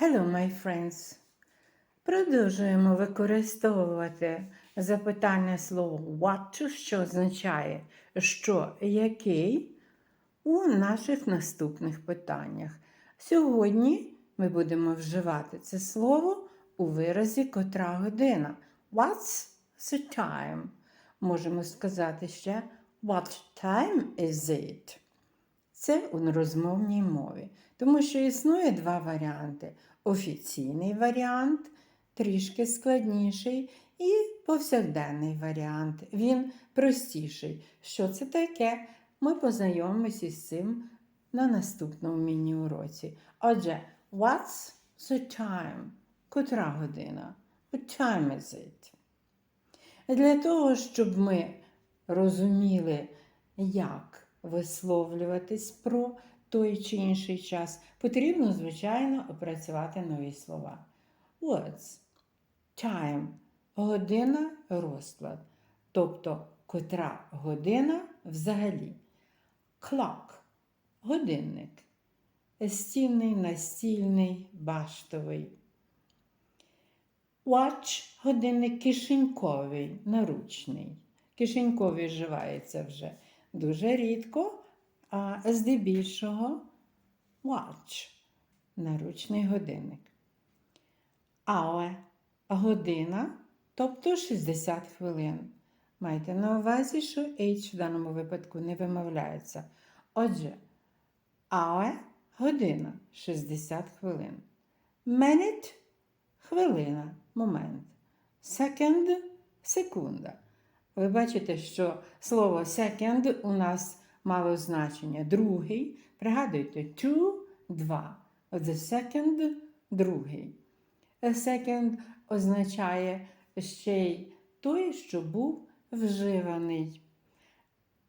Hello, my friends. Продовжуємо використовувати запитання слово what, що означає що, який у наших наступних питаннях. Сьогодні ми будемо вживати це слово у виразі котра година. What's the time? Можемо сказати ще What time is it? Це у розмовній мові, тому що існує два варіанти: офіційний варіант, трішки складніший, і повсякденний варіант. Він простіший. Що це таке? Ми познайомимося із цим на наступному міні-уроці. Отже, what's the time? Котра година? What time is it? Для того, щоб ми розуміли, як висловлюватись про той чи інший час, потрібно, звичайно, опрацювати нові слова. Words. Time година розклад. Тобто котра година взагалі. Clock годинник. Стільний, настільний, баштовий. Watch годинник кишеньковий, наручний. Кишеньковий вживається вже дуже рідко, а здебільшого watch наручний годинник. Hour – година, тобто 60 хвилин. Майте на увазі, що H в даному випадку не вимовляється. Отже, hour – година 60 хвилин. Minute – хвилина, момент. Second – секунда. Ви бачите, що слово second у нас мало значення. Другий. Пригадуйте, two – два. The second – другий. A second означає ще й той, що був вживаний.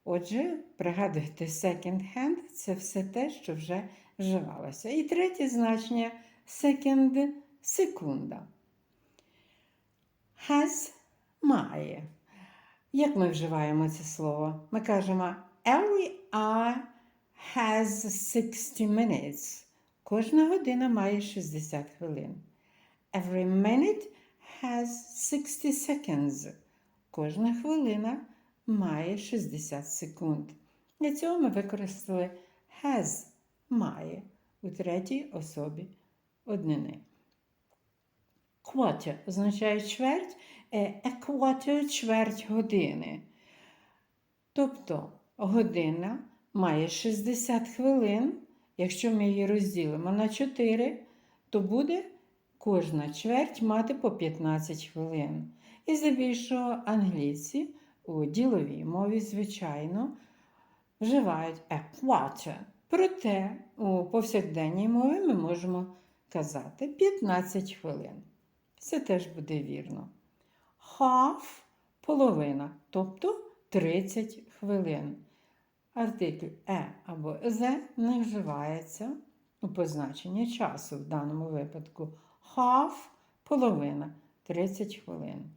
Отже, пригадуйте, second hand це все те, що вже вживалося. І третє значення second секунда. Has має. Як ми вживаємо це слово? Ми кажемо every hour has 60 minutes. Кожна година має 60 хвилин. Every minute has 60 seconds. Кожна хвилина має 60 секунд. Для цього ми використали has має у третій особі однини. Quarter означає чверть, a quarter – чверть години. Тобто година має 60 хвилин. Якщо ми її розділимо на 4, то буде кожна чверть мати по 15 хвилин. І здебільшого англійці у діловій мові, звичайно, вживають a. Проте у повсякденній мові ми можемо казати 15 хвилин. Це теж буде вірно. Half – половина, тобто 30 хвилин. Артикль е або з не вживається у позначенні часу в даному випадку. Half – половина 30 хвилин.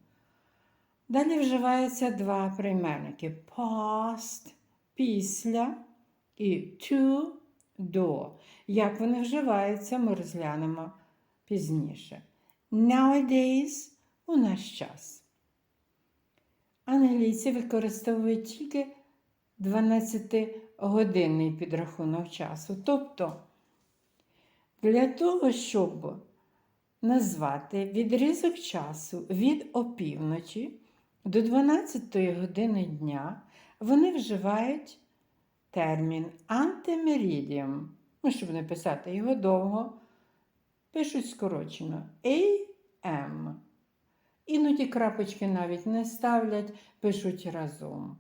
Далі вживаються два прийменники past після і to до. Як вони вживаються, ми розглянемо пізніше. Nowadays у наш час. Англійці використовують тільки 12-годинний підрахунок часу. Тобто, для того, щоб назвати відрізок часу від опівночі до 12 години дня, вони вживають термін антимерідіум. Ну, щоб не писати його довго, пишуть скорочено AM. Іноді крапочки навіть не ставлять, пишуть разом.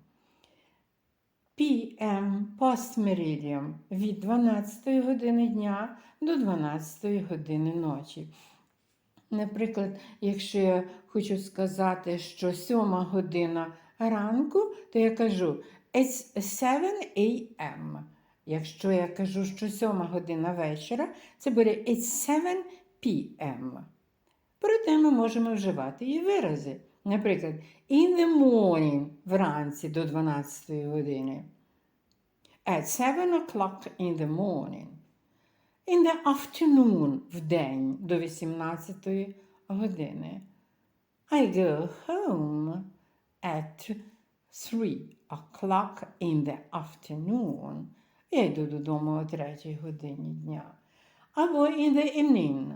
PM постмерідіум від 12 години дня до 12 години ночі. Наприклад, якщо я хочу сказати, що 7 година ранку, то я кажу It's 7 a.m. Якщо я кажу, що 7 година вечора, це буде It's 7 p.m. Проте ми можемо вживати і вирази. Наприклад, in the morning вранці до 12 години. At 7 o'clock in the morning. In the afternoon в день до 18 години. I go home at 3 o'clock in the afternoon. Я йду додому о 3 годині дня. Або in the evening.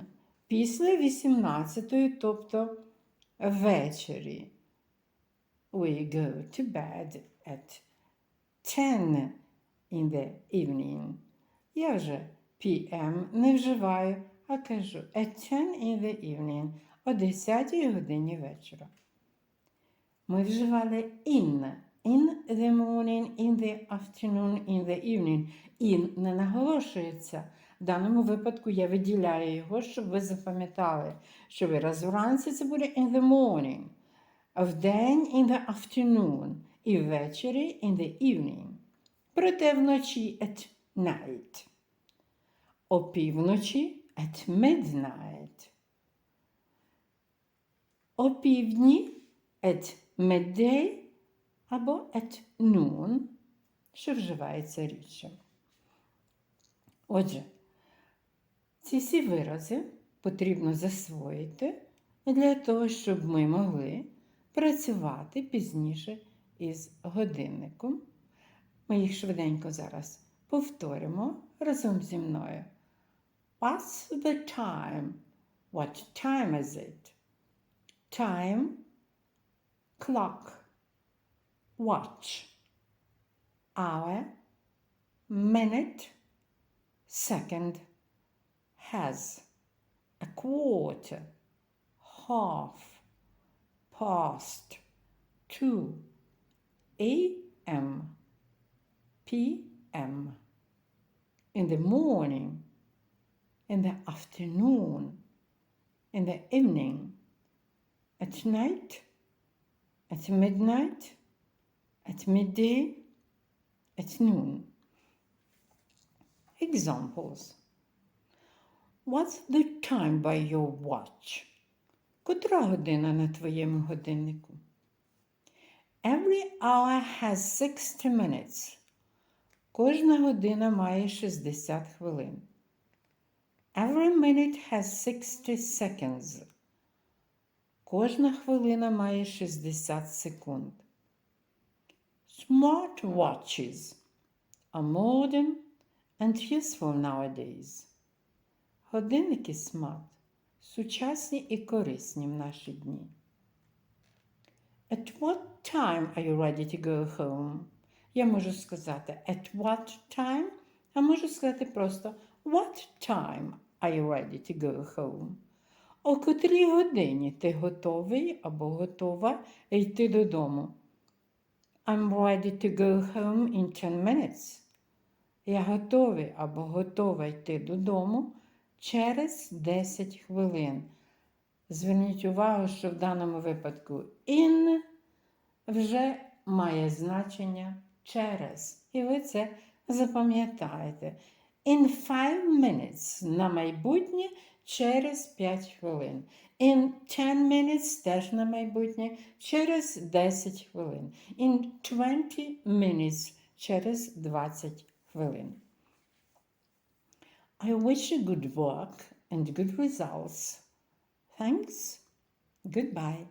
Після 18, тобто ввечері. We go to bed at 10 in the evening. Я вже PM не вживаю, а кажу at 10 in the evening о 10 годині вечора. Ми вживали in. In the morning, in the afternoon, in the evening. In не наголошується. В даному випадку я виділяю його, щоб ви запам'ятали, що вираз вранці це буде in the morning, а вдень in the afternoon і ввечері in the evening. Проте вночі at night. Опівночі at midnight. Опівдні at midday або at noon, що вживається рідше. Отже, ці всі вирази потрібно засвоїти для того, щоб ми могли працювати пізніше із годинником. Ми їх швиденько зараз повторимо разом зі мною. What's the time? What time is it? Time, clock, watch, hour, minute, second, has, a quarter, half, past, two, a.m., p.m., in the morning, in the afternoon, in the evening, at night, at midnight, at midday, at noon. Examples. What's the time by your watch? Котра година на твоєму годиннику? Every hour has 60 minutes. Кожна година має 60 хвилин. Every minute has 60 seconds. Кожна хвилина має 60 секунд. Smart watches are modern and useful nowadays. Годинники смарт сучасні і корисні в наші дні. At what time are you ready to go home? Я можу сказати at what time, а можу сказати просто what time are you ready to go home? О котрій годині ти готовий або готова йти додому? I'm ready to go home in 10 minutes. Я готовий або готова йти додому через 10 хвилин. Зверніть увагу, що в даному випадку in вже має значення через. І ви це запам'ятаєте. In 5 minutes на майбутнє через 5 хвилин. In 10 minutes теж на майбутнє через 10 хвилин. In 20 minutes через 20 хвилин. I wish you good work and good results. Thanks. Goodbye.